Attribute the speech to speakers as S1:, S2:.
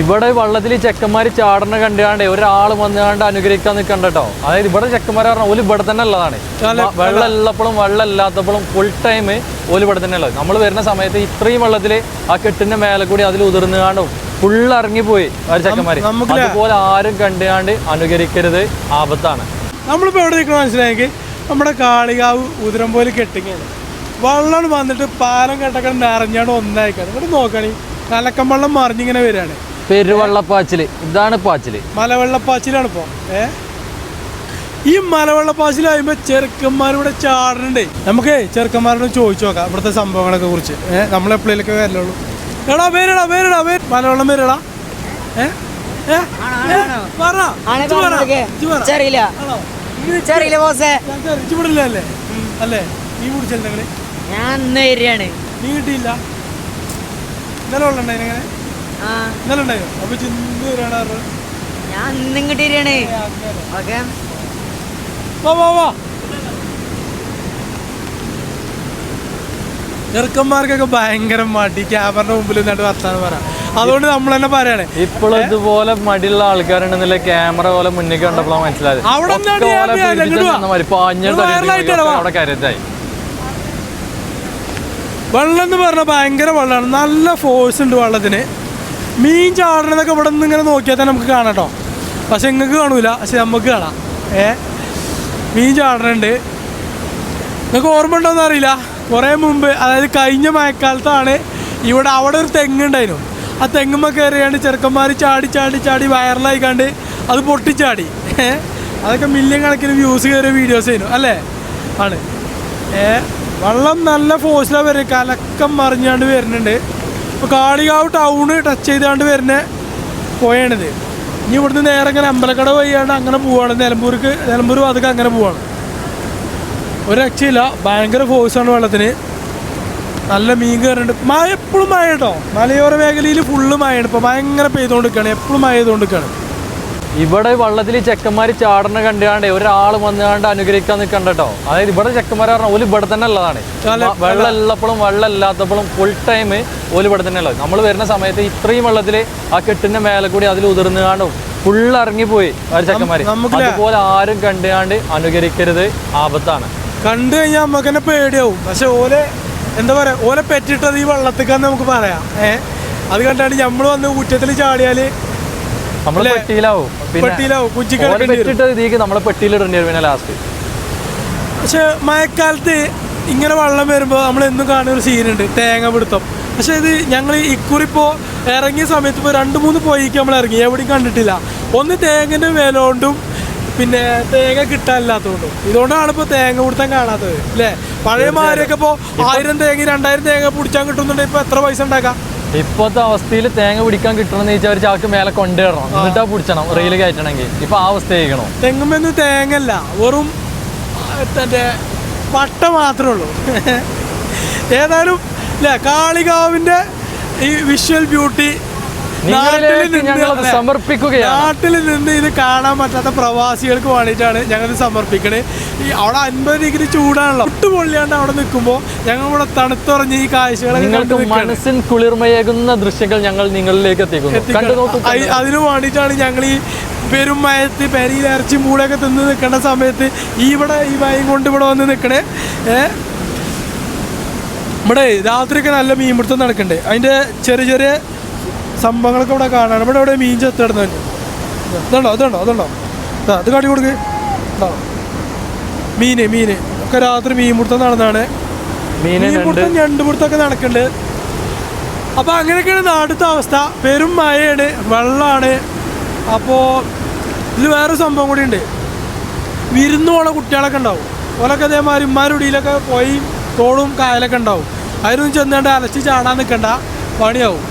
S1: ഇവിടെ വള്ളത്തിൽ ചെക്കന്മാർ ചാടണ കണ്ടാണ്ട് ഒരാൾ വന്നാണ്ട് അനുഗ്രഹിക്കാൻ നിൽക്കണ്ട കേട്ടോ. അതായത് ഇവിടെ ചെക്കന്മാർ പറഞ്ഞാൽ ഓൽ ഇവിടെ തന്നെ ഉള്ളതാണ്. വെള്ളം ഉള്ളപ്പോഴും വെള്ളം ഇല്ലാത്തപ്പോഴും ഫുൾ ടൈം ഓൽ ഇവിടെ തന്നെ ഉള്ളത്. നമ്മൾ വരുന്ന സമയത്ത് ഇത്രയും വെള്ളത്തിൽ ആ കെട്ടിന്റെ മേലെ കൂടി അതിൽ ഉതിർന്നുകാണ്ടും ഫുൾ ഇറങ്ങിപ്പോയി ആ ചെക്കന്മാര്. അതുപോലെ ആരും കണ്ടുകാണ്ട് അനുകരിക്കരുത്. ആപത്താണ്.
S2: നമ്മളിപ്പോൾ എവിടെ നിൽക്കണം മനസ്സിലായെങ്കിൽ നമ്മുടെ കാളികാവ് ഉദരം പോലെ കെട്ടിങ്ങാണ്. വെള്ളം വന്നിട്ട് പാലം കെട്ടൊക്കെ നിറഞ്ഞാണ് ഒന്നായിക്കാണ്. ഇവിടെ നോക്കണേ. കലക്കം വെള്ളം മറിഞ്ഞിങ്ങനെ വരികയാണ്.
S1: പെരുവള്ളപ്പാച്ചിൽ. ഇതാണ് പാച്ചിൽ.
S2: മലവെള്ളപ്പാച്ചിലാണ് ഇപ്പോൾ ഏ? ഈ മലവെള്ളപ്പാച്ചിലാകുമ്പോൾ ചെറുക്കന്മാരിവിടെ ചാടുന്നുണ്ടേ നമുക്ക് ചെറുക്കന്മാരോട് ചോദിച്ചു നോക്കാം ഇവിടുത്തെ സംഭവങ്ങളൊക്കെ കുറിച്ച്. ഏഹ് നമ്മളെപ്പോഴേലൊക്കെ വരലുള്ളൂ. എടാ പേരെടാ പേരെടാ പേര് മലവെള്ളം പേരെടാ ഏ? ഏ? ഏ? പറ.
S3: ആണ്
S2: ഇജ്ജ് പറ.
S3: പറഞ്ഞതൊക്കെ.
S2: ഇജ്ജ് പറ.
S3: ചെറിയില്ല
S2: ആണോ? ഇങ്ങനെ
S3: ചെറിയില്ല ബോസേ.
S2: ഞാൻ? അല്ലേ? നീ
S3: ഞാൻ
S2: കിട്ടിയില്ല. ഇന്നലെ വെള്ളം ഉണ്ടായിരുന്നു ഇന്നലെ ഉണ്ടായിരുന്നു അപ്പൊ ചിന്ത വരാണ്
S3: ഞാൻ ഇന്ന് ഇങ്ങോട്ട് വരികയാണ്.
S2: ഏ, അങ്ങനെ.
S3: ഓക്കെ.
S2: വാ വാ വാ. ചെറുക്കന്മാർക്കൊക്കെ ഭയങ്കര മടി. ക്യാമറയുടെ മുമ്പിൽ നിന്നിട്ട് വർത്താനം പറയാം. അതുകൊണ്ട് നമ്മൾ തന്നെ പറയണേ.
S1: ഇപ്പോഴും ഇതുപോലെ മടിയുള്ള ആൾക്കാരുണ്ടെന്നില്ല? ക്യാമറ പോലെ മുന്നിൽ കണ്ടപ്പോഴാണ് മനസ്സിലായത്.
S2: വെള്ളം എന്ന് പറഞ്ഞാൽ ഭയങ്കര വെള്ളമാണ്. നല്ല ഫോഴ്സ് ഉണ്ട് വെള്ളത്തിന്. മീൻ ചാടണതൊക്കെ ഇവിടെ നിന്ന് ഇങ്ങനെ നോക്കിയാൽ തന്നെ നമുക്ക് കാണാം കേട്ടോ. പക്ഷെ നിങ്ങൾക്ക് കാണൂല പക്ഷെ നമുക്ക് കാണാം. ഏ? മീൻ ചാടണുണ്ട്. നിങ്ങൾക്ക് ഓർമ്മ ഉണ്ടോയെന്ന് അറിയില്ല. കുറേ മുമ്പ് അതായത് കഴിഞ്ഞ മഴക്കാലത്താണ് ഇവിടെ അവിടെ ഒരു തെങ്ങുണ്ടായിരുന്നു ആ തെങ്ങുമ്മ കയറിയാണ്ട് ചെറുക്കന്മാർ ചാടി ചാടി ചാടി വൈറലായിക്കാണ്ട് അത് പൊട്ടിച്ചാടി. അതൊക്കെ മില്യൺ കണക്കിന് വ്യൂസ് കയറിയ വീഡിയോസ് ആയിരുന്നു അല്ലേ? ആണ്. ഏ? വെള്ളം നല്ല ഫോഴ്സിലാണ് വരുന്നത് കലക്കം മറിഞ്ഞാണ്ട് വരുന്നുണ്ട്. ഇപ്പോൾ കാളികാവ് ടൗണ് ടച്ച് ചെയ്താണ്ട് വരുന്ന പോയാണിത്. ഇനി ഇവിടുന്ന് നേരെ ഇങ്ങനെ അമ്പലക്കട വഴിയാണ്ട് അങ്ങനെ പോവാണ്. നിലമ്പൂർക്ക് നിലമ്പൂർ അതൊക്കെ അങ്ങനെ പോവാണ്. ഒരു രക്ഷയില്ല. ഭയങ്കര ഫോഴ്സാണ് വെള്ളത്തിന്. നല്ല മീൻ കയറുന്നുണ്ട് മഴ എപ്പോഴും മഴ കേട്ടോ. മലയോര മേഖലയിൽ ഫുള്ള് മഴയാണ്. ഇപ്പോൾ ഭയങ്കര പെയ്തുകൊണ്ടിരിക്കുകയാണ് എപ്പോഴും മഴ ചെയ്തുകൊണ്ടിരിക്കുകയാണ്
S1: ഇവിടെ വള്ളത്തിൽ ചെക്കന്മാർ ചാടണ കണ്ടുകാണ്ട് ഒരാൾ വന്നുകാണ്ട് അനുഗ്രഹിക്കാൻ നിൽക്കണ്ട കേട്ടോ അതായത് ഇവിടെ ചെക്കന്മാർ പറഞ്ഞാൽ ഓൽ ഇവിടെ തന്നെ ഉള്ളതാണ്. വെള്ളം ഉള്ളപ്പോഴും വെള്ളം ഇല്ലാത്തപ്പോഴും ഫുൾ ടൈം ഓൽ ഇവിടെ തന്നെ ഉള്ളത്. നമ്മൾ വരുന്ന സമയത്ത് ഇത്രയും വെള്ളത്തിൽ ആ കെട്ടിന്റെ മേലെ കൂടി അതിൽ ഉതിർന്നുകാണ്ടും ഫുള്ള് ഇറങ്ങിപ്പോയി ആ ചെക്കന്മാര്. അതുപോലെ ആരും കണ്ടുകാണ്ട് അനുകരിക്കരുത്. ആപത്താണ്.
S2: കണ്ടു കഴിഞ്ഞാൽ നമുക്ക് തന്നെ പേടിയാവും. പക്ഷെ ഓലെ എന്താ പറയാ ഓലെ പെറ്റിട്ടത് ഈ വെള്ളത്തേക്കാന്ന് നമുക്ക് പറയാം. ഏഹ് അത് കണ്ടാണ്ട് നമ്മൾ വന്ന് കുറ്റത്തിൽ ചാടിയാൽ
S1: പെട്ടിയിലാവും.
S2: പെട്ടിയിലാവും,
S1: ഇതിക്ക് നമ്മളെ പെട്ടിയിലിടേണ്ടി വരും പിന്നെ ലാസ്റ്റ്
S2: പക്ഷെ മഴക്കാലത്ത് ഇങ്ങനെ വെള്ളം വരുമ്പോൾ നമ്മൾ എന്നും കാണുന്ന ഒരു സീനുണ്ട് തേങ്ങ പിടുത്തം. പക്ഷെ ഇത് ഞങ്ങൾ ഇക്കുറിപ്പോൾ ഇറങ്ങിയ സമയത്ത് ഇപ്പോൾ രണ്ട് മൂന്ന് പോയിക്ക് നമ്മൾ ഇറങ്ങി എവിടെയും കണ്ടിട്ടില്ല. ഒന്ന് തേങ്ങന്റെ വിലകൊണ്ടും പിന്നെ തേങ്ങ കിട്ടാനില്ലാത്തതുകൊണ്ടും ഇതുകൊണ്ടാണ് ഇപ്പോൾ തേങ്ങ പിടുത്തം കാണാത്തത് അല്ലേ? പഴയ മാരൊക്കെ ഇപ്പോ ആയിരം തേങ്ങ രണ്ടായിരം തേങ്ങ പിടിച്ചാൽ കിട്ടുന്നുണ്ടെങ്കിൽ ഇപ്പോൾ എത്ര പൈസ ഉണ്ടാക്കാം?
S1: ഇപ്പോഴത്തെ അവസ്ഥയിൽ തേങ്ങ പിടിക്കാൻ കിട്ടണമെന്ന് വെച്ചാൽ ഒരു ചാക്ക് മേലെ കൊണ്ടുവരണം എന്നിട്ടാ പിടിച്ചണം. റെയിൽ കയറ്റണമെങ്കിൽ. ഇപ്പൊ ആ അവസ്ഥ ചെയ്യണോ
S2: തെങ്ങുമെന്ന് തേങ്ങല്ല വെറും തന്റെ പട്ട മാത്രമേ ഉള്ളൂ. ഏതായാലും അല്ലേ കാളികാവിന്റെ ഈ വിഷ്വൽ ബ്യൂട്ടി
S1: ഞങ്ങളത് സമർപ്പിക്കുകയാണ്.
S2: നാട്ടിൽ നിന്ന് ഇത് കാണാൻ പറ്റാത്ത പ്രവാസികൾക്ക് വേണ്ടിയിട്ടാണ് ഞങ്ങൾ സമർപ്പിക്കണേ. ഈ അവിടെ അൻപത് ഡിഗ്രി ചൂടാണല്ലോ. ഒട്ടു പൊള്ളിയാണ്ട് അവിടെ നിൽക്കുമ്പോൾ ഞങ്ങൾ ഇവിടെ തണുത്തുറഞ്ഞ് ഈ കാഴ്ചകൾ
S1: നിങ്ങൾക്ക്
S2: മനസ്സിന്
S1: മനസ്സിൻ കുളിർമയേകുന്ന ദൃശ്യങ്ങൾ ഞങ്ങൾ നിങ്ങളിലേക്ക് എത്തിക്കുന്നു.
S2: അതിന് വേണ്ടിയിട്ടാണ് ഞങ്ങൾ ഈ പെരും മയത്ത് പെരിയിൽ ഇറച്ചി മൂടൊക്കെ തിന്ന് നിൽക്കേണ്ട സമയത്ത് ഈ ഇവിടെ ഈ മയം കൊണ്ട് ഇവിടെ വന്ന് നിൽക്കണേ. ഏ? ഇവിടെ രാത്രിയൊക്കെ നല്ല മീൻപിടുത്തം നടക്കണ്ടേ. അതിന്റെ ചെറിയ ചെറിയ സംഭവങ്ങളൊക്കെ ഇവിടെ കാണാൻ. ഇവിടെ ഇവിടെ മീൻ ചെത്തിടുന്നു ഇതുണ്ടോ? അതുണ്ടോ അതുണ്ടോ അത് കാട്ടി കൊടുക്ക്. മീന് മീന്. ഒക്കെ രാത്രി മീൻ പിടുത്തം നടന്നാണ്. മീൻ പിടുത്തം ഞണ്ട് പിടുത്തമൊക്കെ നടക്കുന്നുണ്ട്. അപ്പോൾ അങ്ങനെയൊക്കെയാണ് നാട്ടിലത്തെ അവസ്ഥ. പെരും മഴയാണ് വെള്ളമാണ്. അപ്പോൾ ഇതിൽ വേറെ സംഭവം കൂടി ഉണ്ട്. വിരുന്ന് പോണ കുട്ടികളൊക്കെ ഉണ്ടാവും. ഓലൊക്കെ അതേമാതിരി ഉമ്മാരുടിയിലൊക്കെ പോയി തോളും കായലൊക്കെ ഉണ്ടാവും. അതിനൊന്നും ചെന്നുകൊണ്ട് അലച്ച് ചാടാൻ നിൽക്കണ്ട പണിയാവും.